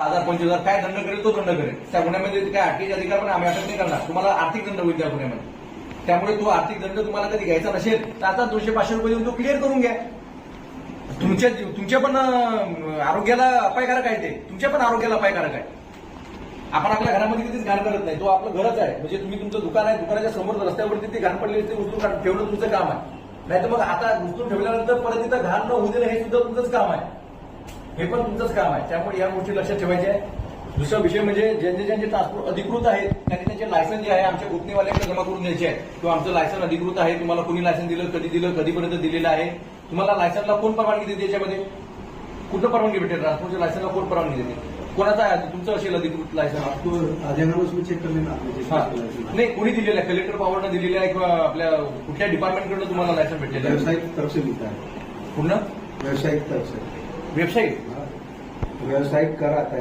हजार पंचवीस हजार काय दंड करेल तो दंड करेल. त्या गुन्ह्यामध्ये काय अटकेचे अधिकार पण आम्ही अटक नाही करणार. तुम्हाला आर्थिक दंड होईल त्या गुन्ह्यामध्ये. त्यामुळे तो आर्थिक दंड तुम्हाला कधी घ्यायचा नसेल तर आता दोनशे पाचशे रुपये देऊन तो क्लिअर करून घ्या. तुमच्या तुमच्या पण आरोग्याला अपायकारक आहे ते. तुमच्या पण आरोग्याला अपायकारक आहे. आपण आपल्या घरामध्ये कधीच घाण करत नाही. तो आपलं घरच आहे. म्हणजे तुम्ही तुमचं दुकान आहे दुकानाच्या समोर रस्त्यावरती ते घाण पडले ते उचलून ठेवणं तुमचं काम आहे. नाही तर मग आता उचलून ठेवल्यानंतर परत तिथं घाण न होऊ देणं हे सुद्धा तुमचंच काम आहे. हे पण तुमचंच काम आहे. त्यामुळे या गोष्टी लक्षात ठेवायच्या आहे दुसरा विषय म्हणजे ज्यांचे ज्यांचे ट्रान्सपोर्ट अधिकृत आहेत त्यांनी त्यांचे लायसन जे आहे आमच्या गुतनीवाल्याकडे जमा करून द्यायचे आहे किंवा आमचं लायसन अधिकृत आहे तुम्हाला कोणी लायसन दिलं कधी दिलं कधीपर्यंत दिलेलं आहे. तुम्हाला लायसनला कोण परवानगी देते याच्यामध्ये? कुठं परवानगी भेटेल? ट्रान्सपोर्टच्या लायसनला कोण परवानगी देते? कोणाचा आहे? तुमचं असेल अधिकृत लायसन आपको अजयनगर में चेक। नाही कोणी दिलेलं आहे? कलेक्टर पॉवरनं दिलेलं आहे किंवा आपल्या कुठल्या डिपार्टमेंटकडनं तुम्हाला लायसन भेटलेलं आहे? व्यावसायिक तरफ से मिलता है पूर्ण व्यावसायिक तरफ. वेबसाईट हाँ। व्यावसायिक कर आता